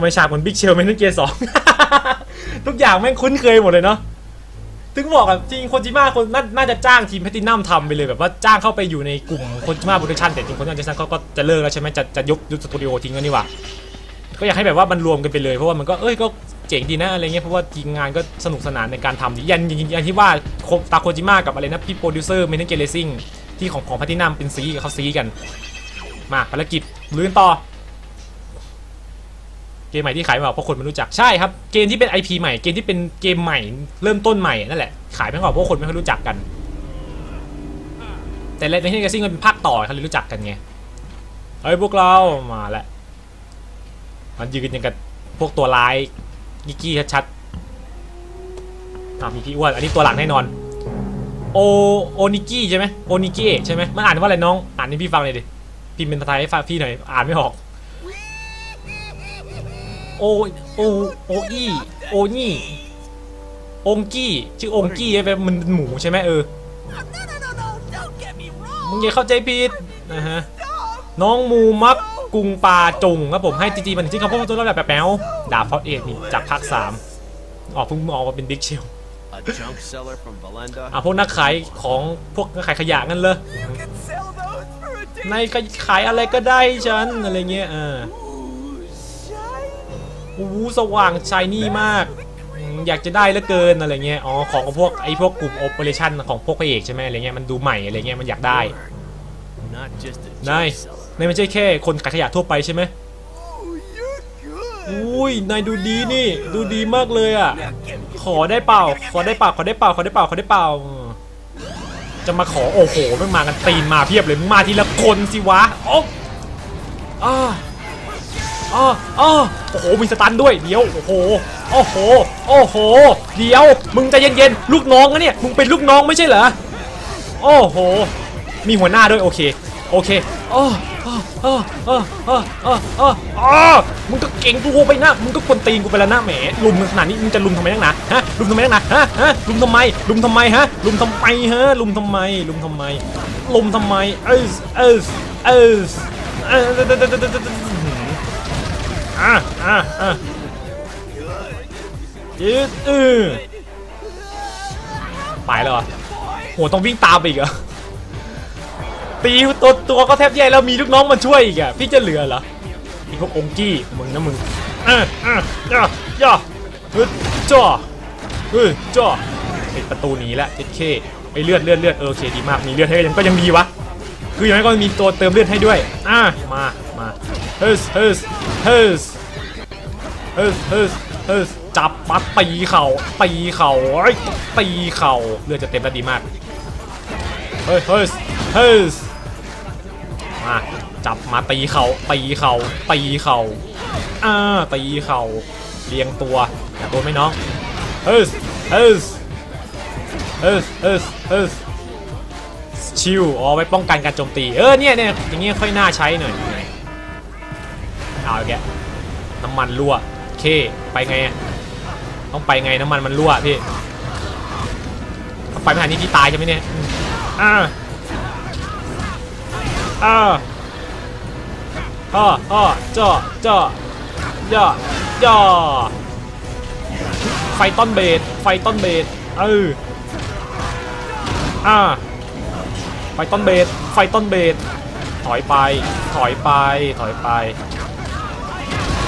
ำไมฉากเหมือนบิ๊กเชลเมนเกียร์สองทุกอย่างแม่งคุ้นเคยหมดเลยเนาะถึงบอกอะจริงโคจิมะคนน,น่าจะจ้างทีมแพตตินัมทำไปเลยแบบว่าจ้างเข้าไปอยู่ในกลุ่มโคจิมะโปรดักชันแต่จริงโคจิมะโปรดักชันเขาก็จะเลิกแล้วใช่ไหมจะจะยุบยุบสตูดิโอทิ้งแล้วนี่หว่าก็อยากให้แบบว่ามันรวมกันไปเลยเพราะว่ามันก็เอ้ยก็เจ๋งดีนะอะไรเงี้ยเพราะว่าทีมงานก็สนุกสนานในการทำดียันยันยันที่ว่าโคตาโคจิมะกับอะไรนะพี่โปรดิวเซอร์เมนเกเลซิ่งที่ของของแพตตินัมเป็นซีกับเขาซีกัน มาภารกิจลุยกันต่อ เกมใหม่ที่ขายไม่ออกเพราะคนไม่รู้จักใช่ครับเกมที่เป็น IP ใหม่เกมที่เป็นเกมใหม่เริ่มต้นใหม่นั่นแหละขายไม่ออกเพราะคนไม่ค่อยรู้จักกัน แต่เลนเทนเกซิ่งมันเป็นภาคต่อเขาเลยรู้จักกันไงเฮ้ยพวกเรามาแล้วมันยืนอย่างกับพวกตัวร้ายกิกกี้ชัดๆอ่ามีพี่อ้วนอันนี้ตัวหลังแน่นอน โอโอนิกี้ใช่ไหมโอนิกี้ใช่ไหมมันอ่านว่าอะไรน้องอ่านให้พี่ฟังเลยดิพิมพ์เป็นภาษาไทยให้ฟังพี่หน่อยอ่านไม่ออก โอโอโออีโอนี่องกี้ชื่อองกี้ไอ้แบบมันเป็นหมูใช่ไหมเออ No, no, no, no, don't get me มึง wrong. อย่าเข้าใจผิดนะฮะน้องมูมักกุงปาจงครับผมให้จีจีมันที่เขาพูดตัวแบบแป๊วๆดาบพอดเอ็ดนี่จากภาคสามออกเพิ่งออกมาเป็นบิ๊กเชล A junk seller from Valenda. อะพวกนักขายของพวกนักขายขยะงั้นเลย You can sell those for a day. ในขายอะไรก็ได้ฉันอะไรเงี้ยอ่า Ooh, shiny. อู้สว่างชายนี่มากอืมอยากจะได้เหลือเกินอะไรเงี้ย อ๋อ ของพวกไอ้พวกกลุ่มโอเปอเรชั่นของพวกพระเอกใช่ไหมอะไรเงี้ย มันดูใหม่อะไรเงี้ย มันอยากได้ Not just a นาย junk seller. นายไม่ใช่แค่คนขายขยะทั่วไปใช่ไหม Ooh, you're good. อุ้ย นายดูดีนี่ ดูดีมากเลยอะ Now give me ขอได้เปล่า ขอได้เปล่า ขอได้เปล่า ขอได้เปล่า ขอได้เปล่าอืมจะมาขอ โอ้โหไม่งมากันตีนมาเพียบเลยมึงมาทีละคนสิวะ โอ้อ้า อ้าอ้าโอ้โห มีสตันด้วย เดี๋ยว โอ้โห โอ้โห โอ้โห เดี๋ยว มึงใจเย็นๆ ลูกน้องนะเนี่ย มึงเป็นลูกน้องไม่ใช่เหรอ โอ้โห มีหัวหน้าด้วยโอเค โอเคอ้ออ้ออ้ออ้ออ้ออ้ออ้ออ้อมึงก็เก่งตัวไปนะ มึงก็กวนตีนกูไปแล้วนะแหม ลุมขนาดนี้มึงจะลุมทำไมนักหนาฮะ ลุมทำไมนักหนาฮะ ฮะ ลุมทำไม ลุมทำไมฮะ ลุมทำไมฮะ ลุมทำไม ลุมทำไม ลุมทำไม เอสเอสเอสเอ อะอะอะยืดเออไปแล้วเหรอโหต้องวิ่งตามไปอีกเหรอตีตัวตัวก็แทบแย่แล้วมีลูกน้องมาช่วยอีกอะพี่จะเหลือเหรอไอีพวกองกี้มึงนะมึงเออเออย่อย่อฮ้ยจ่อเฮ้ยจ่อปิดประตูหนีแล้วเจ็ดเคไอเลือดเลือดเลือดเออโอเคดีมากมีเลือดให้ยังก็ยังดีวะคืออย่างน้ก็มีตัวเติมเลือดให้ด้วยอะมา มาเฮ้ยเฮ้ยเฮ้ยเฮ้ยเฮ้ยเฮ้ยจับมัดตีเข่าตีเข่าเอ้ยตีเข่าเลือดจะเต็มแล้วดีมากเฮ้ยเฮ้ยเฮ้ยมาจับมาตีเข่าตีเข่าตีเข่าอ่าตีเข่าเรียงตัวอย่าโดนไหมน้องเฮ้ยเฮ้ยเฮ้ยเฮ้ยเฮ้ยชิวอ๋อไว้ป้องกันการโจมตีเออเนี่ยเนี่ยอย่างเงี้ยค่อยน่าใช้หน่อย เอาแกน้ำมันรั่วเคไปไงต้องไปไงน้ำมันมันรั่วพี่ถ้าไปไม่ทันนี่พี่ตายใช่ไหมเนี่ยอ่าอ่าฮ่อฮ่อจ่อจ่อย่อย่อไฟต้นเบสไฟต้นเบสเอออ่าไฟต้นเบสไฟต้นเบสถอยไป ถอยไป ถอยไป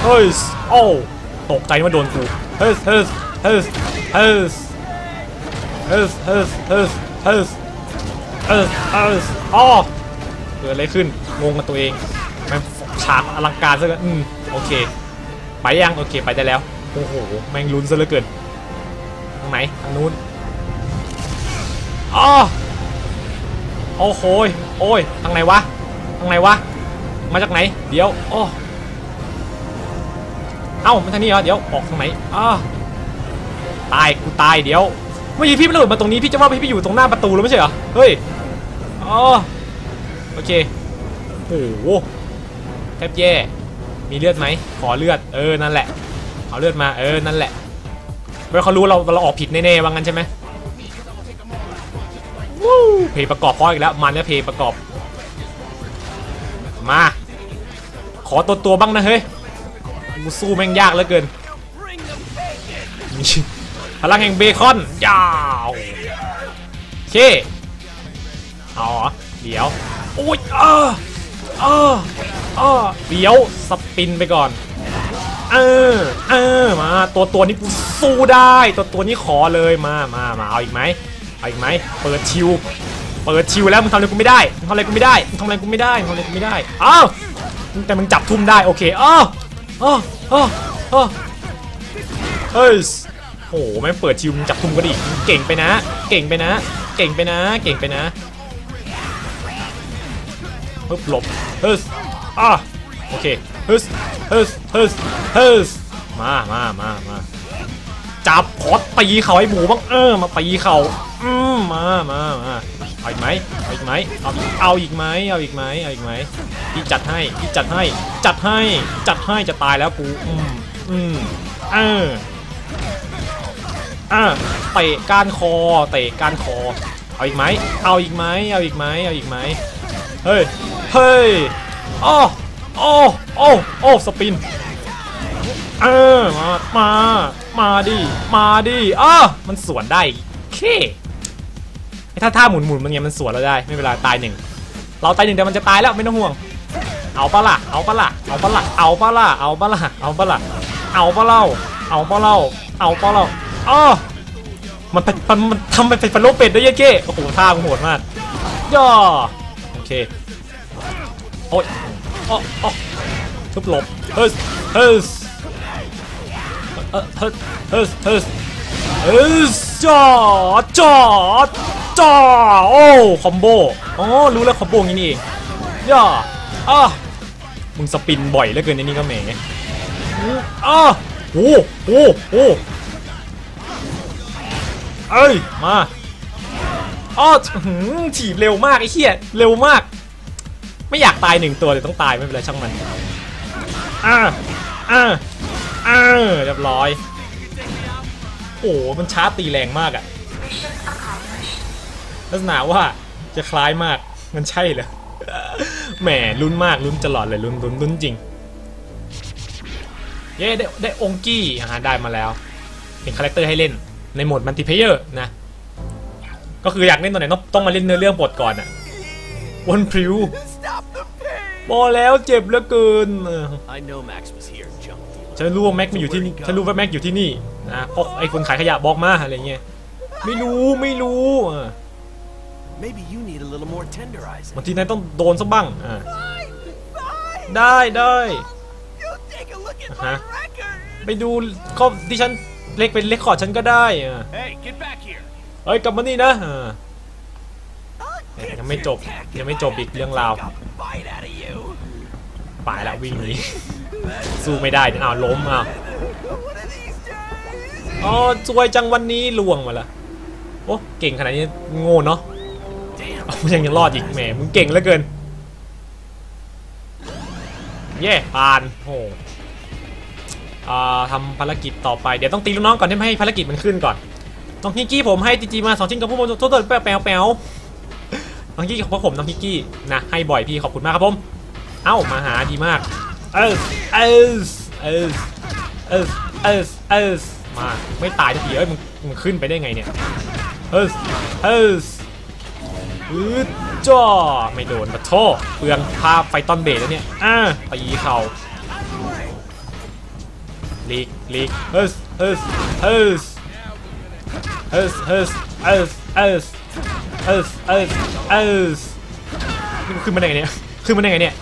เฮ้ยโอ้ตกใจว่าโดนกูเฮ้ยเฮ้ยเฮ้ยเฮ้ยเฮ้ยเฮ้ยเฮ้ยเฮ้ยเออเอออ๋อเกิดอะไรขึ้นงงกับตัวเองม่งฉากอลังการซะกันอืมโอเค ไปยังโอเคไปได้แล้วโอ้โหแม่งลุ้นซะเหลือเกินทางไหนทางนู้นอ๋อโอ้โหยโอ้ยทางไหนวะทางไหนวะมาจากไหน เดี๋ยวโอ้ เอ้ามาทางนี้เหรอเดี๋ยวออกทางไหนอ้าตายกูตายเดี๋ยวเมื่อกี้พี่ไม่หลุดมาตรงนี้พี่จะว่าพี่อยู่ตรงหน้าประตูแล้วไม่ใช่เหรอเฮ้ยอ๋อโอเคโอ้โหแทบแย่มีเลือดไหมขอเลือดเออนั่นแหละเอาเลือดมาเออนั่นแหละเมื่อเขารู้เราเราออกผิดแน่ๆว่างั้นใช่ไหมวู้เพลงประกอบพออีกแล้วมันแล้วเพลงประกอบมาขอตัวตัวบ้างนะเฮ้ย กูสู้แม่งยากเหลือเกินพลังแห่งเบคอนยาวโอเคเอาเหรอเดี๋ยวโอ้ยเออเออเออเดี๋ยวสปินไปก่อนเออเออมาตัวตัวนี้กูสู้ได้ตัวตัวนี้ขอเลยมามามาเอาอีกไหมเอาอีกไหมเปิดชิวเปิดชิวแล้วมึงทำอะไรกูไม่ได้มึงทำอะไรกูไม่ได้มึงทำอะไรกูไม่ได้มึงทำอะไรกูไม่ได้อ้าวแต่มึงจับทุ่มได้โอเคอ้าว อ้าวอ้าวอ้เฮ้ยโอ้โหแม่งเปิดชิวจับทุ่มก็ดิเก่งไปนะ เก่งไปนะ เก่งไปนะ เก่งไปนะปึ๊บหลบเฮ้ยอะโอเคเฮ้ยเฮ้ยเฮ้ยเฮ้ยมามามามาจับขอตีเข่าให้หมูบ้างเออมาตีเข่าอืมมามามา เอาอีกไหมเอาอีกไหมเอาเอาอีกไหมเอาอีกไหมเอาอีกไหมพี่จัดให้พี่จัดให้ จัดให้ จัดให้จะตายแล้วกูอืมอืมเอออะเตะก้านคอเตะก้านคอ เอาอีกไหมเอาอีกไหมเอาอีกไหมเอาอีกไหมเฮ้ยเฮ้ยอ้ออ้อโอ้โอ้สปินเออมามามาดิมาดิอ้อมันสวนได้เค ถ้าท่าหมุนหมุนมันเนี่ยมันสวนเราได้ไม่เป็นไรตายหนึ่งเราตายหนึ่งแต่มันจะตายแล้วไม่ต้องห่วง เอาปะล่ะเอาปะล่ะเอาปะล่ะเอาปะล่ะเอาปะล่ะเอาปะล่ะเอาปะเล่าเอาปะเล่าเอาปะเล่าอ้อมันเป็นมันมันทำเป็นเป็นโลเป็ดด้วยยัยเก้โอ้โหท่ามันโหดมากย่อโอเคโอ้ยอ้ออ้ทุบหลบเฮ้ยเฮ้ยเออเฮ้ยเฮ้ย เฮ้ยเฮ้ยจ่อจ่อจ่อโอ้คอมโบอ๋อรู้แล้วคอมโบงี้นี่เองย่ออ้อมึงสปินบ่อยเหลือเกินในนี้ก็แหมอ้อโอ้โอ้โอ้เอ้ยมาอ้ออื้อหือถีบเร็วมากไอ้เหี้ยเร็วมาก ไม่อยากตายหนึ่งตัวแต่ต้องตายไม่เป็นไรช่างมันอ่าอ่าอ่าเรียบร้อย โอ้โหมันชาร์จตีแรงมากอะลักษณะว่าจะคล้ายมากมันใช่เหรอแหมลุ้นมากลุ้นตลอดเลยลุ้นลุ้นลุ้นจริง เย้ได้ได้องกี้อ่าได้มาแล้ว เป็นคาแรคเตอร์ให้เล่นในโหมดมัลติเพเยอร์นะ ก็คืออยากเล่นตัวไหนต้องต้องมาเล่นเนื้อเรื่องบทก่อนอะวนพริว Stop the pain. พอแล้วเจ็บเหลือเกินเออ I know Max was here, junk dealer. ฉันรู้ว่าแม็กมาอยู่ที่นี่ฉันรู้ว่าแม็กอยู่ที่นี่ นะเพราะไอ้คนขายขยะบอกมาอะไรเงี้ยไม่รู้ไม่รู้เออ Maybe you need a little more tenderizing. บางทีนายต้องโดนสักบ้างอ่า Fine, fine. ได้ได้ You take a look at Uh-huh. my record. ไปดูข้อที่ฉันเล็กเป็นเลคคอร์ดฉันก็ได้อะ Hey, get back here. เอ้ยกลับมานี่นะอ่า I'll Hey, get ยังไม่ you จบ back ยังไม่จบอีกเรื่องราว a bite out of you. ไปละวิ่งหนีสู้ไม่ได้อ้าวล้มอ้าว อ๋อสวยจังวันนี้ล่วงมาละโอ้เก่งขนาดนี้โง่เนาะยังยังรอดอีกแหมมึงเก่งเหลือเกินเย่ผ่านโอ้าทำภารกิจต่อไปเดี๋ยวต้องตีลูกน้องก่อนให้ให้ภารกิจมันขึ้นก่อนน้องฮิกกี้ผมให้จีจีมาสองชิ้นกับผู้บริโภคโทษแปลวแปลวแปลวน้องฮิกกี้ของผมน้องฮิกกี้นะให้บ่อยพี่ขอบคุณมากครับผมเอ้ามาหาดีมากเออเออเออเออเออ มาไม่ตายทีเอ้ยมึงมึงขึ้นไปได้ไงเนี่ยเออเอออืดจ้อไม่โดนปะโทเปลืองภาพไฟตอนเบสแล้วเนี่ยอ่าตีเข่าลีกลีกเฮ้ยเฮ้ยเฮ้ยเฮ้ยเฮ้ยเฮ้ยเฮ้ยเฮ้ยเฮ้ยเฮ้ยขึ้นมาได้ไงเนี่ยขึ้นมาได้ไงเนี่ย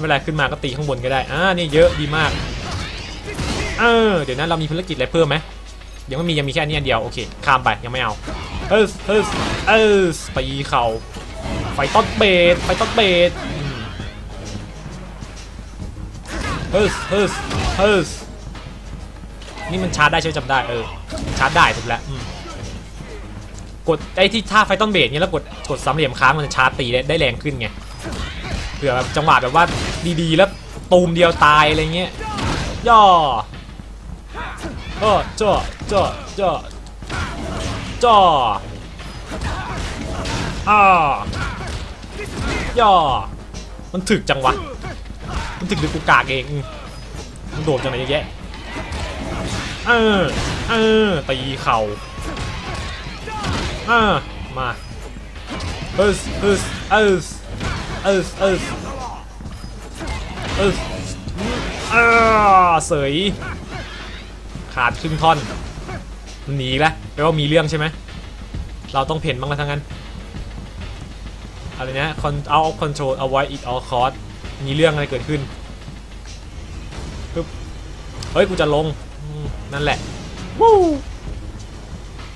เป็นไรขึ้นมาก็ตีข้างบนก็ได้อ่านี่เยอะดีมาก เออเดี๋ยวนั้นเรามีภารกิจอะไรเพิ่มไหมยังไม่มียังมีแค่อันนี้อันเดียวโอเคข้ามไปยังไม่เอาเออเออเออตีเข่าไฟต้อนเบสไฟต้อนเบสอืมเฮ้ยเฮ้ยเฮ้ยนี่มันชาร์จได้ใช่ไหมจำได้เออชาร์จได้ถูกแล้วกดไอ้ที่ท่าไฟต้อนเบสเนี่ยแล้วกดกดสามเหลี่ยมค้างมันจะชาร์จตีได้ได้แรงขึ้นไงเผื่อแบบจังหวะแบบว่าดีๆแล้วตูมเดียวตายอะไรเงี้ยย่อ ก็จ่อจ่อจ่อจ่ออ่าย่อมันถึกจังวะ มันถึกหรือกูกากเอง มันโดดจากไหนเยอะแยะ เออ เออ ตีเข่าอ่ามาเอสเอสเอสเอสเอสเอสอ่าเสย ขาดครึ่งท่อนมันหนีแล้วแปลว่ามีเรื่องใช่ไหมเราต้องเพ่นบ้างละทั้งนั้นอะไรนะ con out of control avoid it all cost มีเรื่องอะไรเกิดขึ้นปึ๊บเฮ้ยกูจะลงนั่นแหละวู้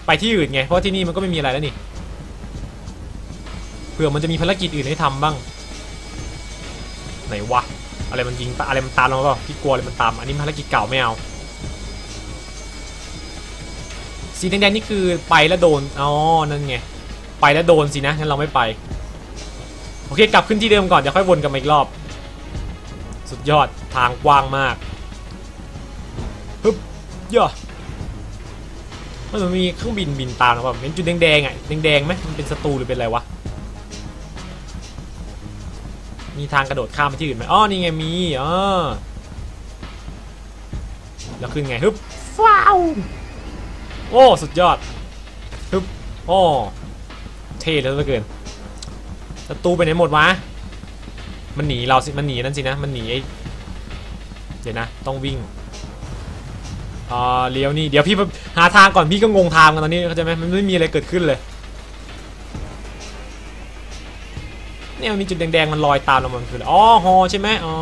ไปที่อื่นไงเพราะที่นี่มันก็ไม่มีอะไรแล้วนี่เผื่อมันจะมีภารกิจอื่นให้ทำบ้างไหนวะอะไรมันยิงอะไรมันตามเราเปล่าพี่กลัวอะไรมันตามอันนี้ภารกิจเก่าไม่เอา สีแดงๆนี่คือไปแล้วโดน อ๋อ นั่นไง ไปแล้วโดนสินะ งั้นเราไม่ไป โอเค กลับขึ้นที่เดิมก่อน เดี๋ยวค่อยวนกลันมาอีกรอบ สุดยอด ทางกว้างมาก ฮึบย่อมันมีเครื่องบินบินตามนะว่าเป็นจุดแดงๆอะ แดงๆไหมมันเป็นศัตรูหรือเป็นอะไรวะ มีทางกระโดดข้ามไปที่อื่นไหมอ๋อ นี่ไง มีอ๋อแล้วขึ้นไง ฮึบฟ้าว โอ้สุดยอดฮึบโอ้เท่แล้วเหลือเกินศัตรูไปไหนหมดวะมันหนีเราสิมันหนีนั่นสินะมันหนีไอ้เดี๋ยวนะต้องวิ่งอ่าเลี้ยวนี่เดี๋ยวพี่หาทางก่อนพี่ก็งงทางกันตอนนี้เข้าใจไหมมันไม่มีอะไรเกิดขึ้นเลยเนี่ยมันมีจุดแดงๆมันลอยตามเรามันคืออ๋อฮอใช่ไหมอ๋อ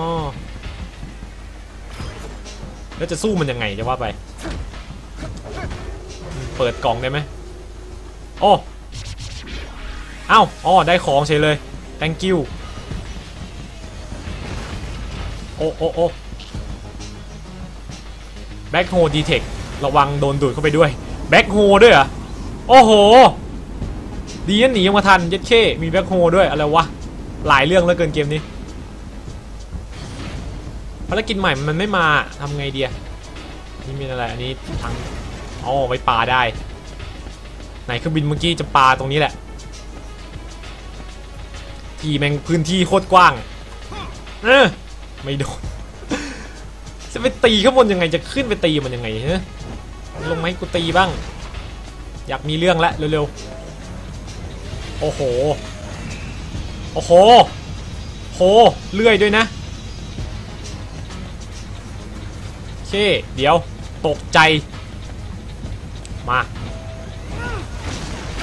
แล้วจะสู้มันยังไงจะว่าไป เปิดกล่องได้ไหมโอ้เอ้าอ๋อได้ของเฉยเลย thank you โอ้โอ้โอ้แบ็คโฮดีเทคระวังโดนดูดเข้าไปด้วยแบ็คโฮด้วยเหรอะโอ้โห ดีนหนีมาทัน เย็ดเข้มีแบ็คโฮด้วย อะไรวะ หลายเรื่องแล้วเกินเกมนี้ภารกิจใหม่มันไม่มาทำไงเดียนี่มีอะไร อันนี้ทาง อ๋อไว้ปลาได้ ไหนเครื่องบินเมื่อกี้จะปลาตรงนี้แหละ ที่แม่งพื้นที่โคตรกว้าง เออไม่โดน จะไปตีข้างบนยังไงจะขึ้นไปตีมันยังไงฮะลงมาให้กูตีบ้าง อยากมีเรื่องละเร็วๆ โอ้โห โอ้โห โห เลื่อยด้วยนะโอเค เดี๋ยว ตกใจ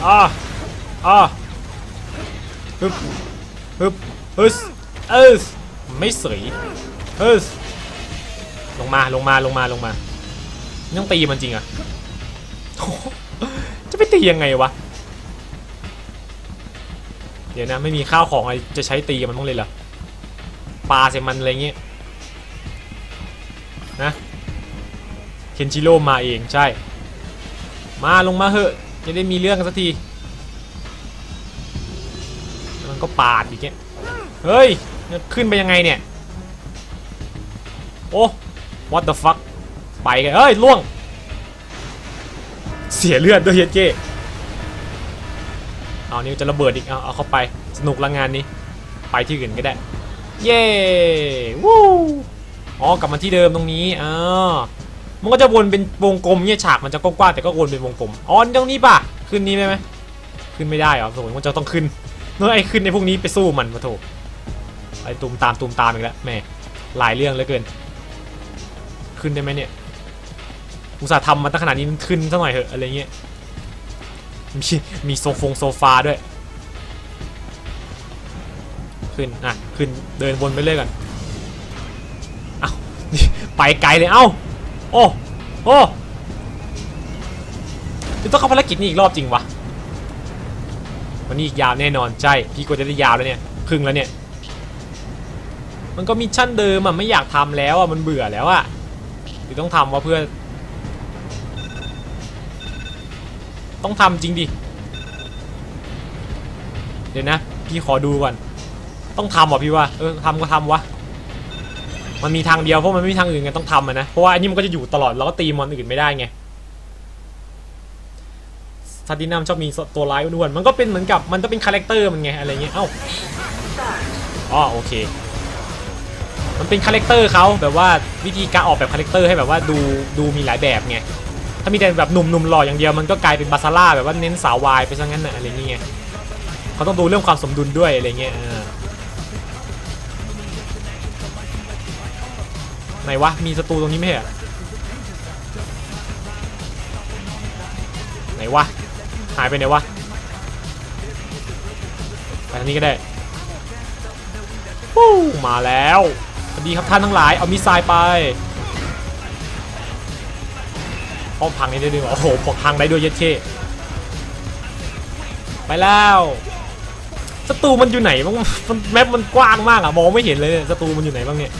อ่าอ่าฮึบฮึบฮึสเอสไม่สยฮึสลงมาลงมาลงมาลงมาต้องตีมันจริงอะจะไปตียังไงวะ เดี๋ยวนะไม่มีข้าวของอะไรจะใช้ตีกับมันบ้างเลยเหรอปลาใส่มันอะไรเงี้ยนะเคนชิโร่มาเองใช่ มาลงมาเหอะ จะได้มีเรื่องกันสักที มันก็ปาดอีกเงี้ยเฮ้ยขึ้นไปยังไงเนี่ย โอ้ what the fuck ไปกันเฮ้ยล่วง เสียเลือดด้วยเฮดเก้เอานี่จะระเบิดอีก เอาเอาเข้าไป สนุกละงานนี้ ไปที่อื่นก็ได้ เย้ วู้ อ๋อกลับมาที่เดิมตรงนี้อ่า มันก็จะวนเป็นวงกลมเนี่ยฉากมันจะกว้างๆแต่ก็วนเป็นวงกลมอ๋อตรงนี้ป่ะขึ้นนี้ได้ไหมขึ้นไม่ได้เหรอสมมติมันจะต้องขึ้นเมื่อไอ้ขึ้นในพวกนี้ไปสู้มันมาโถไอ้ตูมตามตูมตามอีกแล้วแม่หลายเรื่องเหลือเกิน ขึ้นได้ไหมเนี่ยอุตส่าห์ทำมาตั้งขนาดนี้มันขึ้นสักหน่อยเถอะอะไรเงี้ยมีมีโซฟงโซฟาด้วย ขึ้นอะขึ้นเดินวนไปเรื่อยก่อนเอ้าไปไกลเลยเอ้า โอ้โอ้ต้องเข้าภารกิจนี้อีกรอบจริงวะวันนี้อีกยาวแน่นอนใช่พี่ก็จะได้ยาวแล้วเนี่ยครึ่งแล้วเนี่ย มันก็มิชชั่นเดิมอะไม่อยากทำแล้วอะมันเบื่อแล้วอะหรือต้องทำวะเพื่อ ต้องทำจริงดิเดี๋ยวนะ พี่ขอดูก่อน ต้องทำว่ะพี่ว่าเออทำก็ทำวะ มันมีทางเดียวเพราะมันไม่มีทางอื่นไงต้องทำนะเพราะว่าอันนี้มันก็จะอยู่ตลอดเราก็ตีมอนอื่นไม่ได้ไงซาตินัมชอบมีตัวร้ายอ้วนๆมันก็เป็นเหมือนกับมันต้องเป็นคาแรคเตอร์มันไงอะไรเงี้ยเอ้าอ๋อโอเค มันเป็นคาแรคเตอร์เขาแบบว่าวิธีการออกแบบคาแรคเตอร์ให้แบบว่าดูดูมีหลายแบบไงถ้ามีแต่แบบหนุ่มหนุ่มหล่ออย่างเดียวมันก็กลายเป็นบาซาร่าแบบว่าเน้นสาววายไปซะงั้นนะอะไรเงี้ยเขาต้องดูเรื่องความสมดุลด้วยอะไรเงี้ย ไหนวะ มีศัตรูตรงนี้ไหมเหรอไหนวะ หายไปไหนวะ ไปทางนี้ก็ได้ปู้มาแล้วสวัสดีครับท่านทั้งหลาย เอามิสไซล์ไปป้อมพังได้ด้วยโอ้โหปกพังได้ด้วยเย็ดเคไปแล้วศัตรูมันอยู่ไหนบ้างแมปมันกว้างมากอะมองไม่เห็นเลยศัตรูมันอยู่ไหนบ้างเนี่ย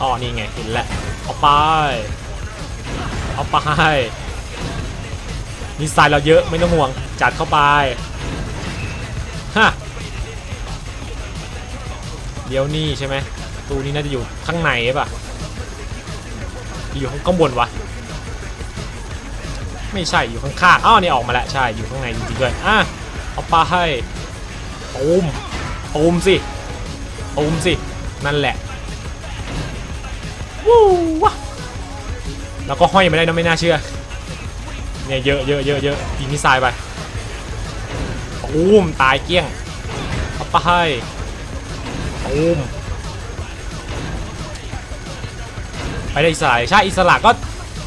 อ๋อนี่ไงเห็นแล้วเอาไปเอาไปมิสไซล์เราเยอะไม่ต้องห่วงจัดเข้าไปฮะเดี๋ยวนี่ใช่ไหมตูนี้น่าจะอยู่ข้างในใช่ะอยู่ข้างบนวะไม่ใช่อยู่ข้างๆอ้าวนี่ออกมาแล้วใช่อยู่ข้างในจริงๆด้วยอะเอาปลาให้ตูมตูมสิตูมสินั่นแหละ วู้วะแล้วก็ห้อยไม่ได้นะไม่น่าเชื่อเนี่ยเยอะเยอะเยอะเยอะยิงมิสไซล์ไปตูมตายเกลี้ยงเอาไปให้ตูมไปได้อิสระใช่อิสระก็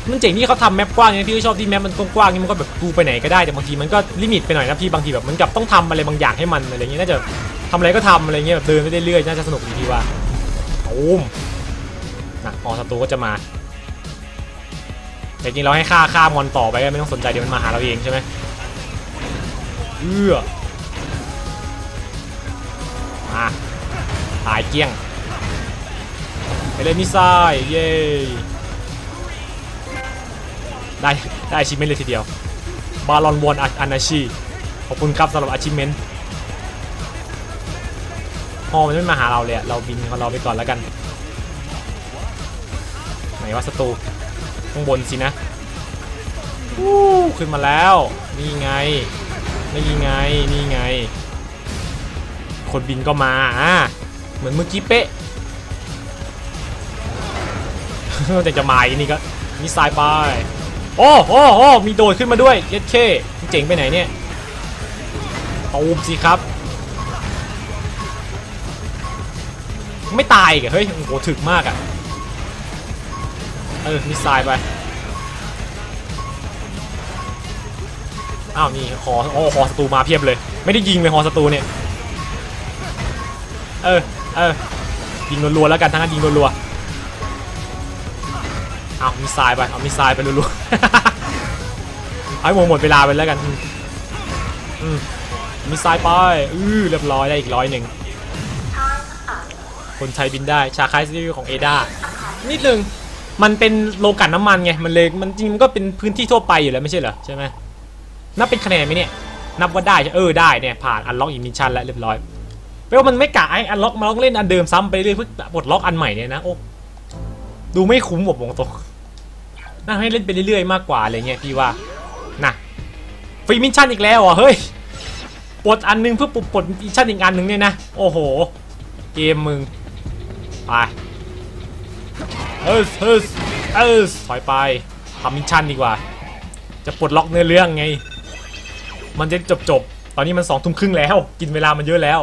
มันเจ๋งที่เขาทำแมปกว้างอย่างนี้พี่ก็ชอบที่แมปมันกว้างๆนี่มันก็แบบดูไปไหนก็ได้แต่บางทีมันก็ลิมิตไปหน่อยนะพี่บางทีแบบมันกับต้องทำอะไรบางอย่างให้มันอะไรเงี้ยน่าจะทำอะไรก็ทำอะไรเงี้ยแบบเดินไปเรื่อยๆน่าจะสนุกดีพี่ว่าตูม นะพอศัตรูก็จะมา แต่จริงเราให้ฆ่าฆ่ามอนต่อไปก็ไม่ต้องสนใจเดี๋ยวมันมาหาเราเองใช่ไหมเอื้อมาตายเกลี้ยงไปเลยมิสไซเย้ได้ได้อาชิเมนเลยทีเดียว บาลอนวอนอานาชีขอบคุณครับสำหรับอาชิเมนฮอมันไม่มาหาเราเลยเราบินของเราไปก่อนแล้วกัน นว่าศัตรูข้างบนสินะวู้ขึ้นมาแล้ว นี่ไง นี่ไง นี่ไง คนบินก็มาอะเหมือนเมื่อกี้เป๊ะแต่จะมาอีกนี่ก็มีสายไป โอ้โอ้โอ้มีโดดขึ้นมาด้วย เย็ดเคเจ๋งไปไหนเนี่ยตูมสิครับ ไม่ตายกอะเฮ้ย โอ้โหถึกมากอะเออมีสายไป อ้าวนี่หอโอ้หอศัตรูมาเพียบเลย ไม่ได้ยิงเลยหอศัตรูเนี่ย เออ เออ ยิงรัวๆแล้วกันทั้งนั้นยิงรัวๆเอามีทรายไป เอามีทรายไปรัวๆเอาให้หมดหมดเวลาไปแล้วกัน อืมอืมมีทรายไป อือเรียบร้อยได้อีกร้อยหนึ่ง คนใช้บินได้ ชาคายซีรีส์ของเอดานิดนึง มันเป็นโลกันน้ำมันไงมันเลยมันจริงมันก็เป็นพื้นที่ทั่วไปอยู่แล้วไม่ใช่เหรอใช่ไหมนับเป็นคะแนนไหมเนี่ยนับว่าได้ใช่เออได้เนี่ยผ่านอันล็อกอิมิชันแล้วเรียบร้อยแปลว่ามันไม่กะไอ้อันล็อกมาล็อกเล่นอันเดิมซ้ำไปเรื่อยเพื่อปลดล็อกอันใหม่เนี่ยนะโอ้ดูไม่คุ้มบอกตรงน่าให้เล่นไปเรื่อยๆมากกว่าอะไรเงี้ยพี่ว่านะฟรีมิชชั่นอีกแล้วอะเฮ้ยปลดอันนึงเพื่อปลดปลดมิชชั่นอีกอันหนึ่งเนี่ยนะโอ้โหเกมมึงไป เออเออเออถอยไปทำมิชชั่นดีกว่า จะปลดล็อกเนื้อเรื่องไง มันจะจบจบตอนนี้มันสองทุ่มครึ่งแล้ว กินเวลามันเยอะแล้ว